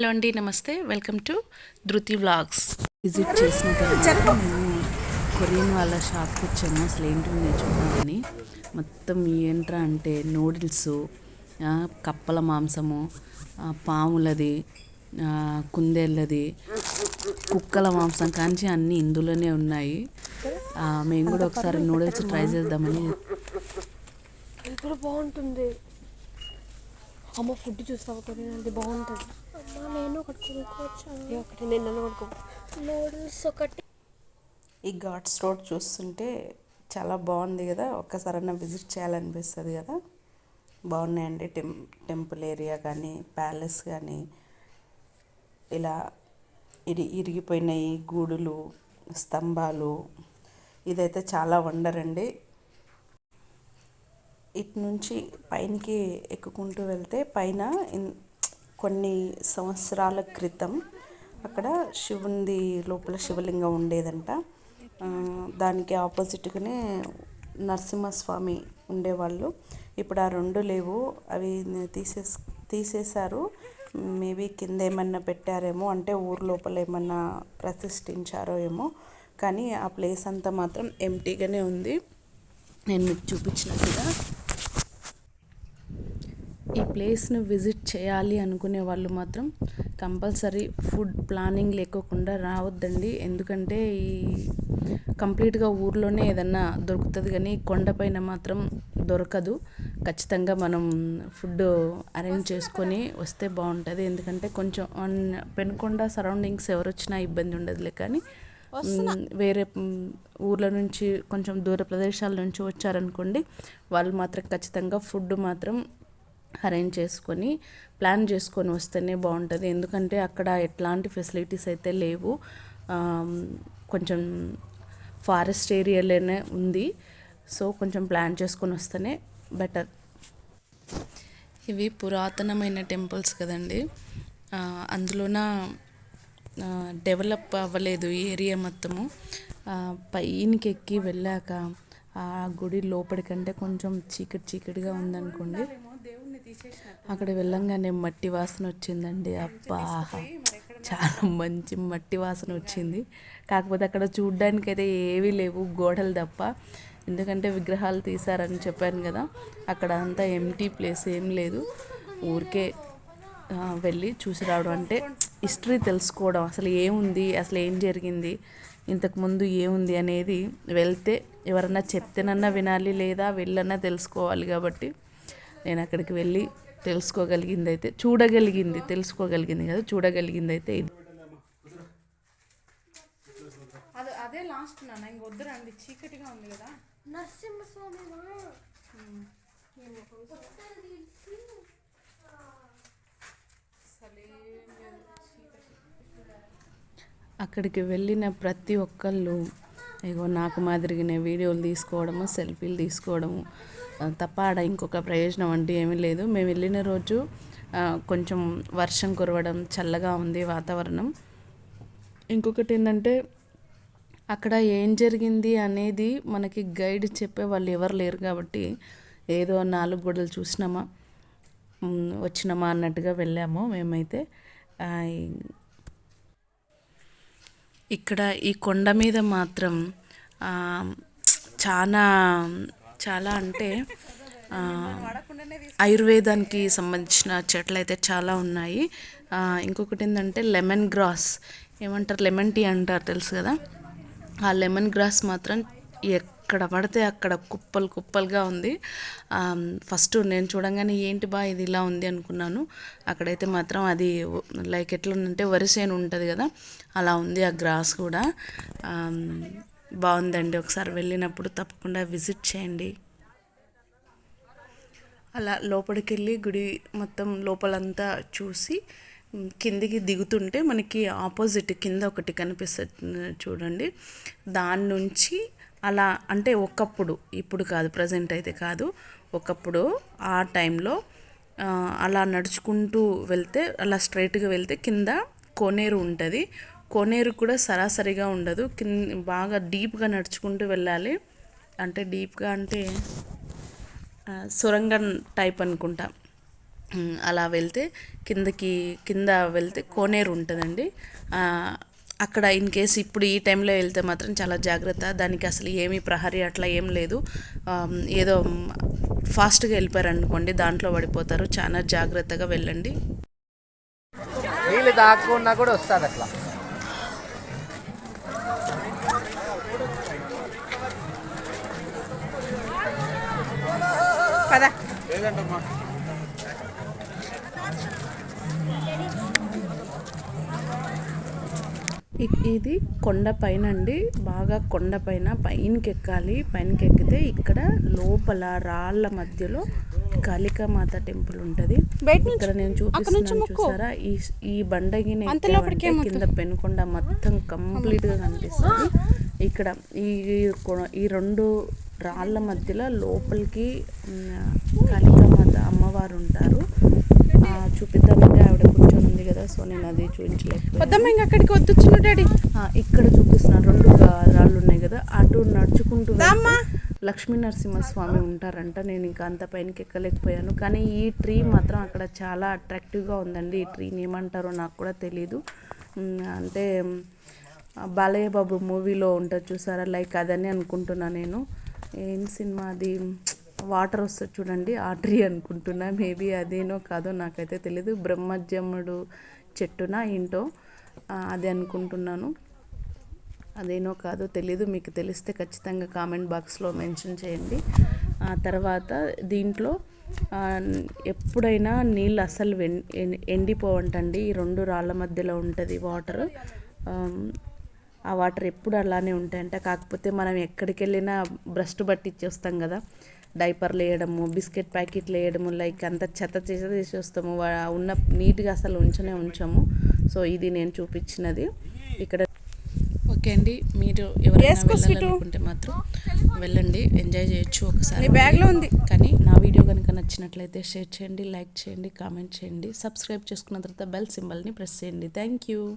Hello అండి నమస్తే. Welcome to Dhruti vlogs. Visit చేసిన తర్వాత మేము కొరియన్ వాళ్ళ షాప్కి వచ్చాము అసలు ఏంటి చూద్దామని మొత్తం ఏంట్రా అంటే నూడిల్స్ కప్పల మాంసము ఆ, పాములది ఆ, కుందేళ్ళది కుక్కల మాంసం కాంచి అన్నీ ఇందులోనే ఉన్నాయి. ఆ, మేము కూడా ఒకసారి నూడిల్స్ ట్రై చేద్దామని. ఇది కూడా బాగుంటుంది. అమ్మ ఫుడ్ చూస్తావు కొరియన్? అది బాగుంటుంది. నేను ఒకటి కొనుక్కోవచ్చా? ఒకటి? నన్ను నూడిల్స్ ఒకటి. ఈ ఘాట్స్ రోడ్ చూస్తుంటే చాలా బాగుంది కదా. ఒక్కసారైనా విజిట్ చేయాలనిపిస్తుంది కదా. బాగున్నాయండి టెం టెంపుల్ ఏరియా కానీ ప్యాలెస్ కానీ. ఇలా ఇరి ఇరిగిపోయినాయి గూడులు స్తంభాలు. ఇదైతే చాలా వండర్ అండి. ఇటు నుంచి పైనకి ఎక్కుకుంటూ వెళ్తే పైన కొన్ని సంవత్సరాల క్రితం అక్కడ శివుంది లోపల శివలింగం ఉండేదంట. దానికి ఆపోజిట్గానే నరసింహస్వామి ఉండేవాళ్ళు. ఇప్పుడు ఆ రెండు లేవు. అవి తీసేస్ తీసేశారు. మేబీ కింద ఏమన్నా పెట్టారేమో అంటే ఊరు లోపల ఏమన్నా ప్రతిష్ఠించారో ఏమో. కానీ ఆ ప్లేస్ అంతా మాత్రం ఎంటీగానే ఉంది. నేను మీకు చూపించినట్టుగా ఈ ప్లేస్ను విజిట్ చేయాలి అనుకునే వాళ్ళు మాత్రం కంపల్సరీ ఫుడ్ ప్లానింగ్ లేకోకుండా రావద్దండి. ఎందుకంటే ఈ కంప్లీట్గా ఊర్లోనే ఏదన్నా దొరుకుతుంది కానీ కొండపైన మాత్రం దొరకదు. ఖచ్చితంగా మనం ఫుడ్ అరేంజ్ చేసుకొని వస్తే బాగుంటుంది. ఎందుకంటే కొంచెం పెనుకొండ సరౌండింగ్స్ ఎవరు వచ్చినా ఇబ్బంది ఉండదులే కానీ వేరే ఊర్ల నుంచి కొంచెం దూర ప్రదేశాల నుంచి వచ్చారనుకోండి వాళ్ళు మాత్రం ఖచ్చితంగా ఫుడ్ మాత్రం అరేంజ్ చేసుకొని ప్లాన్ చేసుకొని వస్తేనే బాగుంటుంది. ఎందుకంటే అక్కడ ఎట్లాంటి ఫెసిలిటీస్ అయితే లేవు. కొంచెం ఫారెస్ట్ ఏరియాలోనే ఉంది. సో కొంచెం ప్లాన్ చేసుకొని వస్తేనే బెటర్. ఇవి పురాతనమైన టెంపుల్స్ కదండి. అందులోన డెవలప్ అవ్వలేదు ఈ ఏరియా మొత్తము. పైనకి ఎక్కి వెళ్ళాక ఆ గుడి లోపలికంటే కొంచెం చీకటి చీకటిగా ఉందనుకోండి అక్కడ వెళ్ళంగానే మట్టి వాసన వచ్చిందండి. అబ్బా చాలా మంచి మట్టి వాసన వచ్చింది. కాకపోతే అక్కడ చూడ్డానికి అయితే ఏవీ లేవు గోడలు తప్ప. ఎందుకంటే విగ్రహాలు తీశారని చెప్పాను కదా అక్కడ అంతా ఎంటీ ప్లేస్ ఏం లేదు. ఊరికే వెళ్ళి చూసి రావడం. అంటే హిస్టరీ తెలుసుకోవడం అసలు ఏముంది అసలు ఏం జరిగింది ఇంతకుముందు ఏముంది అనేది వెళ్తే ఎవరన్నా చెప్తేనన్నా వినాలి లేదా వెళ్ళన్నా తెలుసుకోవాలి కాబట్టి నేను అక్కడికి వెళ్ళి తెలుసుకోగలిగింది అయితే చూడగలిగింది తెలుసుకోగలిగింది కదా చూడగలిగింది అయితే ఇది. అది అదే లాస్ట్ నాన్న ఇంక వద్దురండి చీకటిగా ఉంది కదా. నరసింహస్వామి అక్కడికి వెళ్ళిన ప్రతి ఒక్కళ్ళు ఇగో నాకు మాదిరిగానే వీడియోలు తీసుకోవడము సెల్ఫీలు తీసుకోవడము తప్ప ఆడ ఇంకొక ప్రయోజనం అంటూ ఏమీ లేదు. మేము వెళ్ళిన రోజు కొంచెం వర్షం కురవడం చల్లగా ఉంది వాతావరణం. ఇంకొకటి ఏంటంటే అక్కడ ఏం జరిగింది అనేది మనకి గైడ్ చెప్పే వాళ్ళు ఎవరు లేరు కాబట్టి ఏదో నాలుగు గొడవలు చూసినామా వచ్చినామా అన్నట్టుగా వెళ్ళాము మేమైతే. ఇక్కడ ఈ కొండ మీద మాత్రం చాలా చాలా అంటే ఆయుర్వేదానికి సంబంధించిన చెట్లు అయితే చాలా ఉన్నాయి. ఇంకొకటి ఏంటంటే లెమన్ గ్రాస్ ఏమంటారు? లెమన్ టీ అంటారు తెలుసు కదా? ఆ లెమన్ గ్రాస్ మాత్రం ఎక్కడ పడితే అక్కడ కుప్పలు కుప్పలుగా ఉంది. ఫస్ట్ నేను చూడంగానే ఏంటి బా ఇది ఇలా ఉంది అనుకున్నాను. అక్కడైతే మాత్రం అది లైక్ ఎట్లా ఉందంటే వరిసేను ఉంటుంది కదా అలా ఉంది ఆ గ్రాస్ కూడా. బాగుందండి. ఒకసారి వెళ్ళినప్పుడు తప్పకుండా విజిట్ చేయండి. అలా లోపలికి వెళ్ళి గుడి మొత్తం లోపలంతా చూసి కిందికి దిగుతుంటే మనకి ఆపోజిట్ కింద ఒకటి కనిపిస్తుంది చూడండి. దాని నుంచి అలా అంటే ఒకప్పుడు ఇప్పుడు కాదు ప్రజెంట్ అయితే కాదు. ఒకప్పుడు ఆ టైంలో అలా నడుచుకుంటూ వెళ్తే అలా స్ట్రైట్గా వెళ్తే కింద కోనేరు ఉంటుంది. కోనేరు కూడా సరాసరిగా ఉండదు. కింద బాగా డీప్గా నడుచుకుంటూ వెళ్ళాలి. అంటే డీప్గా అంటే సొరంగం టైప్ అనుకుంటా. అలా వెళ్తే కిందకి కింద వెళ్తే కోనేరు ఉంటుందండి. అక్కడ ఇన్ కేస్ ఇప్పుడు ఈ టైంలో వెళ్తే మాత్రం చాలా జాగ్రత్త. దానికి అసలు ఏమీ ప్రహరీ అట్లా ఏం లేదు. ఏదో ఫాస్ట్గా వెళ్ళిపోయారు అనుకోండి దాంట్లో పడిపోతారు. చాలా జాగ్రత్తగా వెళ్ళండి. నీళ్ళు తాక్కున్నా కూడా వస్తుంది అట్లా. పదా. ఇది కొండ పైన అండి బాగా కొండ పైన పైనకి ఎక్కాలి పైనకి ఎక్కితే ఇక్కడ లోపల రాళ్ళ మధ్యలో కాళికామాత టెంపుల్ ఉంటది. ఇక్కడ నేను చూపిస్తున్నాను. చూసారా? ఈ ఈ ఏమొద్దు. కింద పెనుకొండ మొత్తం కంప్లీట్గా కనిపిస్తుంది. ఇక్కడ ఈ ఈ రెండు రాళ్ళ మధ్యలో లోపలికి కాళికామాత అమ్మవారు ఉంటారు ఆ, చూపిద్దామంటే ఆవిడ కూర్చొని ఉంది కదా సో నేను అది వద్దమ్మా ఇంక అక్కడికి వద్దొచ్చు డాడీ. ఇక్కడ చూపిస్తున్న రెండు రాళ్ళు ఉన్నాయి కదా అటు నడుచుకుంటూ లక్ష్మీ నరసింహస్వామి ఉంటారంట నేను ఇంకా అంత పైనకి ఎక్కలేకపోయాను. కానీ ఈ ట్రీ మాత్రం అక్కడ చాలా అట్రాక్టివ్గా ఉందండి. ఈ ట్రీని ఏమంటారో నాకు కూడా తెలీదు. అంటే బాలయ్య బాబు మూవీలో ఉంటుంది చూసారా? లైక్ అదని అనుకుంటున్నా నేను. ఏం సినిమా అది? వాటర్ వస్తుంది చూడండి ఆ ట్రీ అనుకుంటున్నా. మేబీ అదేనో కాదో నాకైతే తెలీదు. బ్రహ్మజముడు చెట్టున ఏంటో అది అనుకుంటున్నాను. అదేనో కాదో తెలీదు మీకు తెలిస్తే ఖచ్చితంగా కామెంట్ బాక్స్లో మెన్షన్ చేయండి. ఆ తర్వాత దీంట్లో ఎప్పుడైనా నీళ్ళు అసలు ఎండిపోవంటండి. ఈ రెండు రాళ్ళ మధ్యలో ఉంటుంది వాటర్. ఆ వాటర్ ఎప్పుడు అలానే ఉంటాయంట. కాకపోతే మనం ఎక్కడికి వెళ్ళినా బ్రష్ బట్టి ఇచ్చేస్తాం కదా. డైపర్లు వేయడము బిస్కెట్ ప్యాకెట్లు వేయడము లైక్ అంత చెత్త చెత్త వా- ఉన్న నీట్గా అసలు ఉంచనే ఉంచాము. సో ఇది నేను చూపించినది. ఇక్కడ ఓకే అండి మీరు ఎవరైనా. వెళ్ళాలనుకుంటే మాత్రం వెళ్ళండి ఎంజాయ్ చేయొచ్చు ఒకసారి. బ్యాగ్లో ఉంది. కానీ నా వీడియో కనుక నచ్చినట్లయితే షేర్ చేయండి లైక్ చేయండి కామెంట్ చేయండి. సబ్స్క్రైబ్ చేసుకున్న తర్వాత బెల్ సింబల్ని ప్రెస్ చేయండి. Thank you.